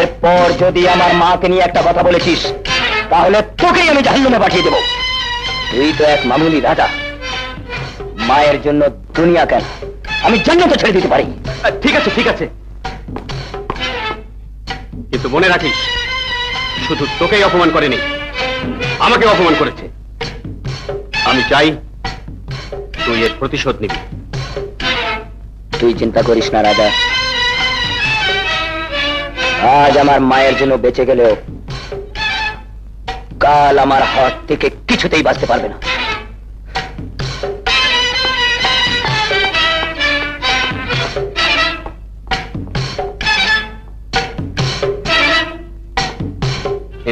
এরপর যদি আমার মাকে নিয়ে একটা কথা বলেছিস তাহলে তোকেই আমি জাহান্নামে পাঠিয়ে দেব। তুই তো এক মামুলি রাজা। মায়ের জন্য দুনিয়া কেন? আমি জান্নাতে ছেড়ে দিতে পারি। ঠিক আছে ঠিক আছে। কিন্তু মনে রাখিস শুধু তোকেই অপমান করেনি আমাকে অপমান করেছে। আমি চাই তুই এর প্রতিশোধ নিবি। তুই চিন্তা করিস না রাজা। আজ আমার মায়ের জন্য বেঁচে গেলেও কাল আমার হাত থেকে কিছুতেই বাঁচতে পারবে না।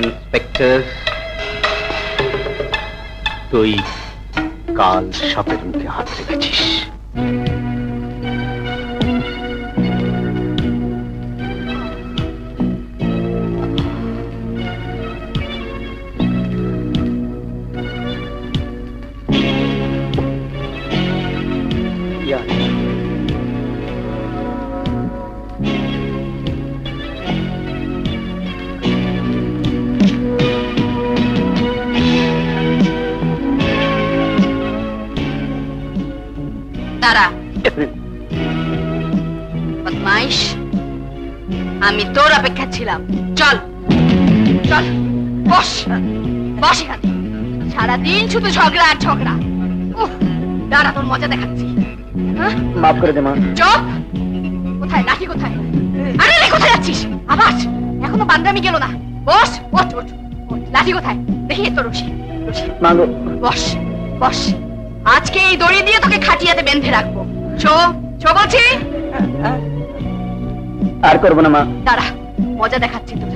ইন্সপেক্টর, তুই কাল সাপের মুখে হাত রেখেছিস। বদমাইশ আমি তোর অপেক্ষা ছিলাম। চল চল বস বস এখানে। সারাদিন শুধু ঝগড়া আর ঝগড়া। দাঁড়া তোর মজা দেখাচ্ছি। হ্যাঁ? মাফ করে দে মা। চুপ! কোথায়? লাঠি কোথায়? আরে রে কোথায় যাচ্ছিস? আবাস! এখনও বান্দামি গেল না। বস ওঠ ওঠ। লাঠি কোথায়? দেখি তোর রশি বস বস। আজকে এই দড়ি দিয়ে তোকে খাটিয়াতে বেঁধে রাখব। ছো ছো বলছি। আর করব না মা। দাঁড়া মজা দেখাচ্ছি তোর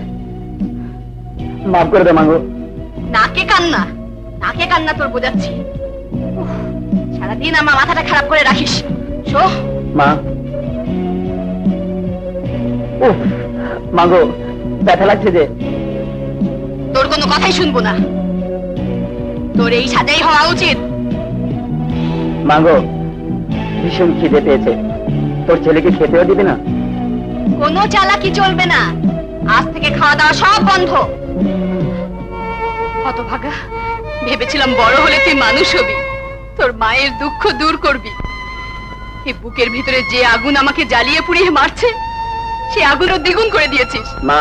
মাফ করে দে মাগো নাকে কান্না নাকে কান্না তোর বোঝাচ্ছি। উফ, সারাদিন আমার মাথাটা খারাপ করে রাখিস। শো। মা। মাগো ব্যথা লাগছে যে। তোর কোনো কথাই শুনব না। তোর এই সাজাই হওয়া উচিত। মাগো ভীষণ খিদে পেয়েছে। তোর ছেলেকে খেতেও দিবি না? কোনো চালাকি চলবে না। আজ থেকে খাওয়া দাওয়া সব বন্ধ। হতভাগা ভেবেছিলাম বড় হলে তুই মানুষ হবি। তোর মায়ের দুঃখ দূর করবি। এই বুকের ভিতরে যে আগুন আমাকে জ্বালিয়ে পুড়িয়ে মারছে সে আগুনও দ্বিগুণ করে দিয়েছিস। মা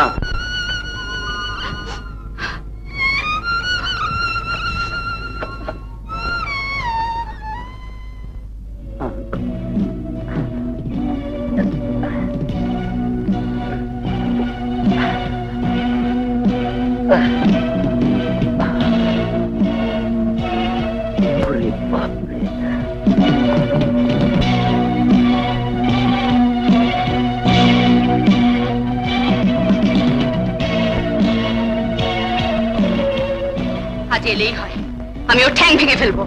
আজ এলেই হয় আমি ওর ঠ্যাং ভেঙে ফেলব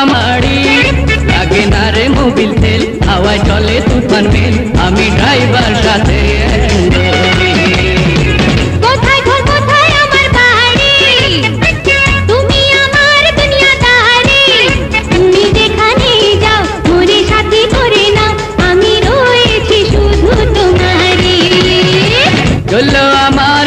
আমারি লাগে না রে মোবিল তেল হাওয়ায় চলে তুফান মেল। আমি ড্রাইভার সাথে কোথায় ঘর কোথায় আমার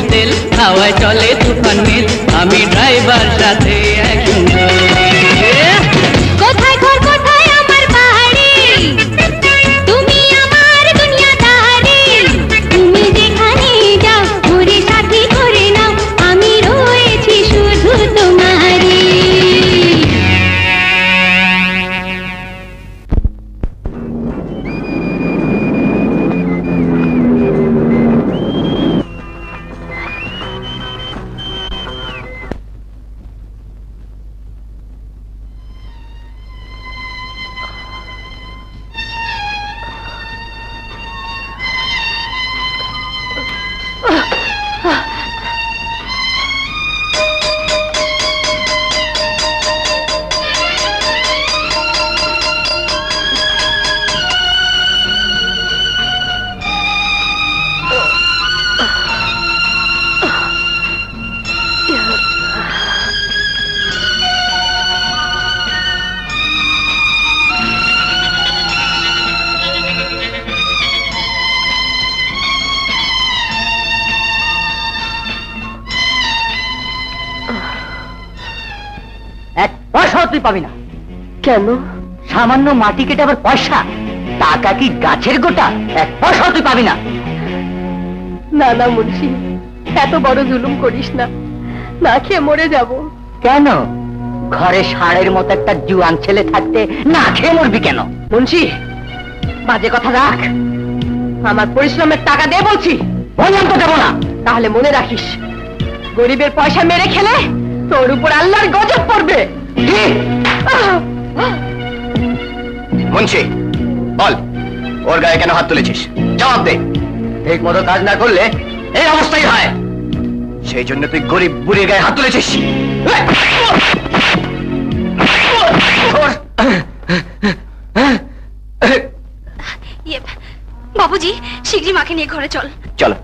হাওয়ায় চলে তুফান আমি ড্রাইভার সাথে একসঙ্গে পাবি না। কেন? সামান্য মাটি কেটে আবার পয়সা? টাকা কি গাছের গোটা? এক পয়সাও তুই পাবি না। না না মুন্সি এত বড় জুলুম করিস না। না খেয়ে মরে যাব। কেন? ঘরে ষাঁড়ের মতো একটা জুয়ান ছেলে থাকতে না খেয়ে মরবি কেন? মুন্সি বাজে কথা রাখ। আমার পরিশ্রমের টাকা দে বলছি। বললাম তো দেবো না। তাহলে মনে রাখিস গরিবের পয়সা মেরে খেলে তোর উপর আল্লাহর গজব পড়বে! মুন্সি বল ওর গায়ে কেন হাত তুলেছিস? জবাব দে। ঠিক মতো কাজ না করলে এই অবস্থাই হয়। সেই জন্য তুই গরিব বুড়ির গায়ে হাত তুলেছিস। বাবুজি শিগগিরই মাকে নিয়ে ঘরে চল। চলো।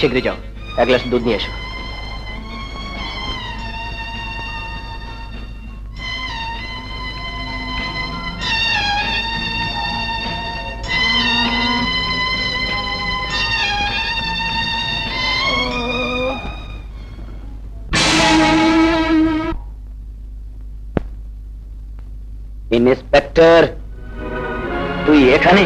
শীঘ্রই যাও। এক গ্লাস দুধ নিয়ে এসো। ইন্সপেক্টর তুই এখানে?